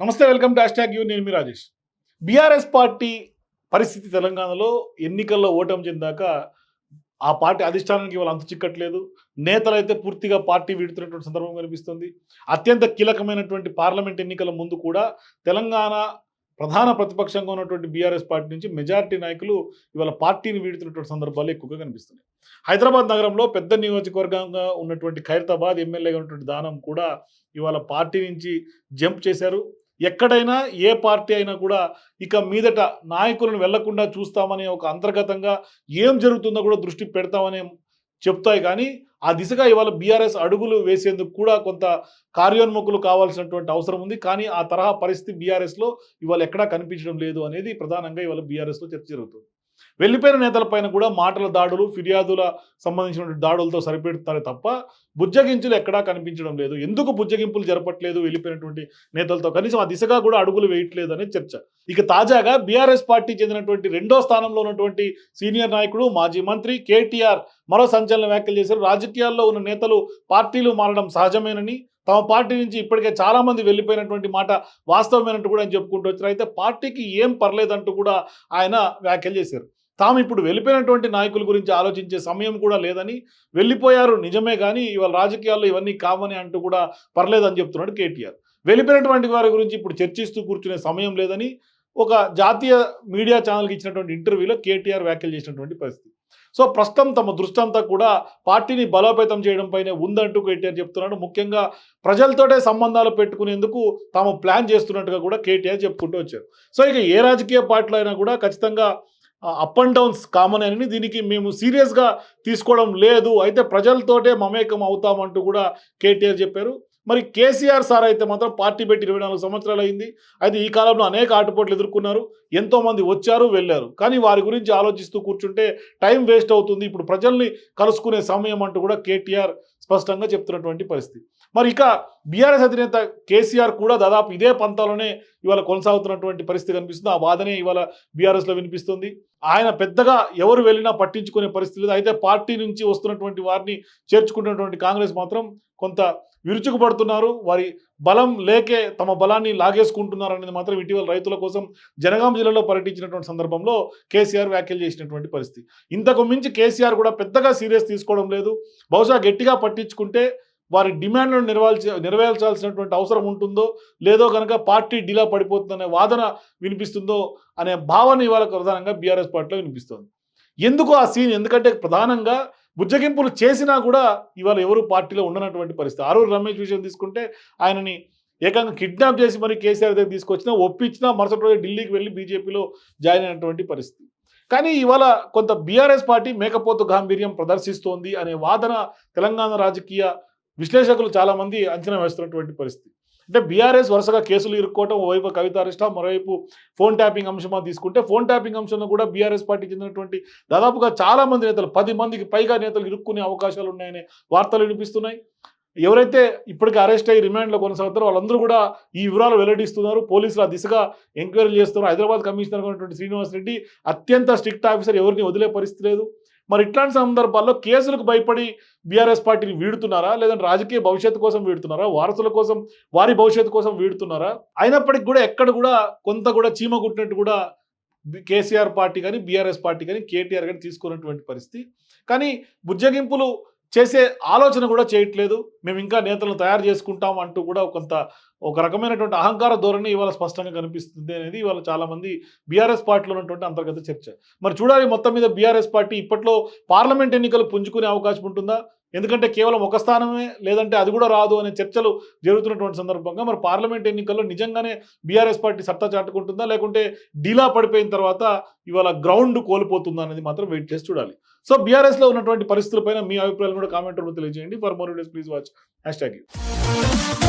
నమస్తే welcome dash tag you నేను మీ Rajesh. BRS party పరిస్థితి తెలంగాణలో ఎన్నికల్లో ఓటమి చెందాక ఆ పార్టీ అధిష్టానానికి ఇవాళ అంతు చిక్కట్లేదు. నేతలు అయితే పూర్తిగా పార్టీ వీడుతున్నటువంటి సందర్భం కనిపిస్తుంది. అత్యంత కీలకమైనటువంటి పార్లమెంట్ ఎన్నికల ముందు కూడా తెలంగాణ ప్రధాన ప్రతిపక్షంగా ఉన్నటువంటి బీఆర్ఎస్ పార్టీ నుంచి మెజారిటీ నాయకులు ఇవాళ పార్టీని వీడుతున్నటువంటి సందర్భాలు ఎక్కువగా కనిపిస్తున్నాయి. హైదరాబాద్ నగరంలో పెద్ద నియోజకవర్గంగా ఉన్నటువంటి ఖైరతాబాద్ ఎమ్మెల్యేగా ఉన్నటువంటి దానం కూడా ఇవాళ పార్టీ నుంచి జంప్ చేశారు. ఎక్కడైనా ఏ పార్టీ అయినా కూడా ఇక మీదట నాయకులను వెళ్ళకుండా చూస్తామనే ఒక అంతర్గతంగా ఏం జరుగుతుందో కూడా దృష్టి పెడతామని చెప్తాయి. కానీ ఆ దిశగా ఇవాళ బీఆర్ఎస్ అడుగులు వేసేందుకు కూడా కొంత కార్యోన్ముఖులు కావాల్సినటువంటి అవసరం ఉంది. కానీ ఆ తరహా పరిస్థితి బీఆర్ఎస్లో ఇవాళ ఎక్కడా కనిపించడం లేదు అనేది ప్రధానంగా ఇవాళ బీఆర్ఎస్లో చర్చ జరుగుతుంది. వెళ్ళిపోయిన నేతలపైన కూడా మాటల దాడులు ఫిర్యాదుల సంబంధించినటువంటి దాడులతో సరిపెడుతారే తప్ప బుజ్జగింపులు ఎక్కడా కనిపించడం లేదు. ఎందుకు బుజ్జగింపులు జరపట్లేదు వెళ్ళిపోయినటువంటి నేతలతో? కనీసం ఆ దిశగా కూడా అడుగులు వేయట్లేదు అనే చర్చ. ఇక తాజాగా బీఆర్ఎస్ పార్టీ చెందినటువంటి రెండో స్థానంలో ఉన్నటువంటి సీనియర్ నాయకుడు మాజీ మంత్రి కేటీఆర్ మరో సంచలన వ్యాఖ్యలు చేశారు. రాజకీయాల్లో ఉన్న నేతలు పార్టీలు మారడం సహజమేనని తమ పార్టీ నుంచి ఇప్పటికే చాలామంది వెళ్ళిపోయినటువంటి మాట వాస్తవమైనట్టు కూడా ఆయన చెప్పుకుంటూ వచ్చారు. అయితే పార్టీకి ఏం పర్లేదంటూ కూడా ఆయన వ్యాఖ్యలు చేశారు. తాము ఇప్పుడు వెళ్ళిపోయినటువంటి నాయకుల గురించి ఆలోచించే సమయం కూడా లేదని వెళ్ళిపోయారు నిజమే కానీ ఇవాళ రాజకీయాల్లో ఇవన్నీ కావని అంటూ కూడా పర్లేదని చెప్తున్నాడు కేటీఆర్. వెళ్ళిపోయినటువంటి వారి గురించి ఇప్పుడు చర్చిస్తూ కూర్చునే సమయం లేదని ఒక జాతీయ మీడియా ఛానల్కి ఇచ్చినటువంటి ఇంటర్వ్యూలో కేటీఆర్ వ్యాఖ్యలు చేసినటువంటి పరిస్థితి. సో ప్రస్తుతం తమ దృష్టి అంతా కూడా పార్టీని బలోపేతం చేయడం పైనే ఉందంటూ కేటీఆర్ చెప్తున్నాడు. ముఖ్యంగా ప్రజలతోటే సంబంధాలు పెట్టుకునేందుకు తాము ప్లాన్ చేస్తున్నట్టుగా కూడా కేటీఆర్ చెప్పుకుంటూ వచ్చారు. సో ఇక ఏ రాజకీయ పార్టీలో అయినా కూడా ఖచ్చితంగా అప్ అండ్ డౌన్స్ కామన్ అని దీనికి మేము సీరియస్గా తీసుకోవడం లేదు. అయితే ప్రజలతోటే మమేకం అవుతామంటూ కూడా కేటీఆర్ చెప్పారు. మరి కేసీఆర్ సార్ అయితే మాత్రం పార్టీ పెట్టి ఇరవై నాలుగు సంవత్సరాలు అయింది. అయితే ఈ కాలంలో అనేక ఆటపోట్లు ఎదుర్కొన్నారు. ఎంతోమంది వచ్చారు వెళ్ళారు. కానీ వారి గురించి ఆలోచిస్తూ కూర్చుంటే టైం వేస్ట్ అవుతుంది. ఇప్పుడు ప్రజల్ని కలుసుకునే సమయం అంటూ కూడా కేటీఆర్ స్పష్టంగా చెప్తున్నటువంటి పరిస్థితి. మరి ఇక బీఆర్ఎస్ అధినేత కేసీఆర్ కూడా దాదాపు ఇదే పంతాలోనే ఇవాళ కొనసాగుతున్నటువంటి పరిస్థితి కనిపిస్తుంది. ఆ వాదనే ఇవాళ బీఆర్ఎస్లో వినిపిస్తుంది. ఆయన పెద్దగా ఎవరు వెళ్ళినా పట్టించుకునే పరిస్థితి లేదు. అయితే పార్టీ నుంచి వస్తున్నటువంటి వారిని చేర్చుకున్నటువంటి కాంగ్రెస్ మాత్రం కొంత విరుచుకుపడుతున్నారు. వారి బలం లేకే తమ బలాన్ని లాగేసుకుంటున్నారు అనేది మాత్రం ఇటీవల రైతుల కోసం జనగాం జిల్లాలో పర్యటించినటువంటి సందర్భంలో కేసీఆర్ వ్యాఖ్యలు చేసినటువంటి పరిస్థితి. ఇంతకు మించి కేసీఆర్ కూడా పెద్దగా సీరియస్ తీసుకోవడం లేదు. బహుశా గట్టిగా పట్టించుకుంటే వారి డిమాండ్లను నెరవేర్చ నెరవేర్చాల్సినటువంటి అవసరం ఉంటుందో లేదో కనుక పార్టీ డిలా పడిపోతుందనే వాదన వినిపిస్తుందో అనే భావన ఇవాళ ప్రధానంగా బీఆర్ఎస్ పార్టీలో వినిపిస్తుంది. ఎందుకు ఆ సీన్? ఎందుకంటే ప్రధానంగా బుజ్జగింపులు చేసినా కూడా ఇవాళ ఎవరు పార్టీలో ఉండనటువంటి పరిస్థితి. ఆరూరు రమేష్ విషయం తీసుకుంటే ఆయనని ఏకంగా కిడ్నాప్ చేసి మరి కేసీఆర్ దగ్గర తీసుకొచ్చినా ఒప్పించినా మరుసటి రోజు ఢిల్లీకి వెళ్ళి బీజేపీలో జాయిన్ అయినటువంటి పరిస్థితి. కానీ ఇవాళ కొంత బీఆర్ఎస్ పార్టీ మేకపోతు గాంభీర్యం ప్రదర్శిస్తోంది అనే వాదన తెలంగాణ రాజకీయ విశ్లేషకులు చాలామంది అంచనా వేస్తున్నటువంటి పరిస్థితి. అంటే బీఆర్ఎస్ వరుసగా కేసులు ఇరుక్కోవటం ఓవైపు కవిత మరోవైపు ఫోన్ ట్యాపింగ్ అంశమా తీసుకుంటే ఫోన్ ట్యాపింగ్ అంశంలో కూడా బీఆర్ఎస్ పార్టీ చెందినటువంటి దాదాపుగా చాలా మంది నేతలు పది మందికి పైగా నేతలు ఇరుక్కునే అవకాశాలు ఉన్నాయనే వార్తలు వినిపిస్తున్నాయి. ఎవరైతే ఇప్పటికీ అరెస్ట్ అయ్యి రిమాండ్లో కొనసాగుతారో వాళ్ళందరూ కూడా ఈ వివరాలు వెల్లడిస్తున్నారు. పోలీసులు ఆ దిశగా ఎంక్వైరీ చేస్తున్నారు. హైదరాబాద్ కమిషనర్ ఉన్నటువంటి శ్రీనివాస్ రెడ్డి అత్యంత స్ట్రిక్ట్ ఆఫీసర్ ఎవరిని వదిలే పరిస్థితి లేదు. మరి ఇట్లాంటి సందర్భాల్లో కేసులకు భయపడి బీఆర్ఎస్ పార్టీని వీడుతున్నారా? లేదంటే రాజకీయ భవిష్యత్తు కోసం వీడుతున్నారా? వారసుల కోసం వారి భవిష్యత్తు కోసం వీడుతున్నారా? అయినప్పటికీ కూడా ఎక్కడ కూడా కొంత కూడా చీమ కుట్టినట్టు కూడా కేసీఆర్ పార్టీ కానీ బీఆర్ఎస్ పార్టీ కానీ కేటీఆర్ కానీ తీసుకున్నటువంటి పరిస్థితి. కానీ బుజ్జగింపులు చేసే ఆలోచన కూడా చేయట్లేదు. మేము ఇంకా నేతలను తయారు చేసుకుంటాం అంటూ కూడా కొంత ఒక రకమైనటువంటి అహంకార ధోరణి ఇవాళ స్పష్టంగా కనిపిస్తుంది అనేది ఇవాళ చాలామంది బీఆర్ఎస్ పార్టీలో ఉన్నటువంటి అంతర్గత చర్చ. మరి చూడాలి మొత్తం మీద బీఆర్ఎస్ పార్టీ ఇప్పట్లో పార్లమెంట్ ఎన్నికలు పుంజుకునే అవకాశం ఉంటుందా? ఎందుకంటే కేవలం ఒక స్థానమే లేదంటే అది కూడా రాదు అనే చర్చలు జరుగుతున్నటువంటి సందర్భంగా మరి పార్లమెంట్ ఎన్నికల్లో నిజంగానే బీఆర్ఎస్ పార్టీ సత్తా చాటుకుంటుందా? లేకుంటే డీలా పడిపోయిన తర్వాత ఇవాళ గ్రౌండ్ కోల్పోతుందా అనేది మాత్రం వెయిట్ చేసి చూడాలి. సో బీఆర్ఎస్లో ఉన్నటువంటి పరిస్థితులపైన మీ అభిప్రాయాలు కూడా కామెంట్ రూపంలో తెలియజేయండి. For more days please watch hashtag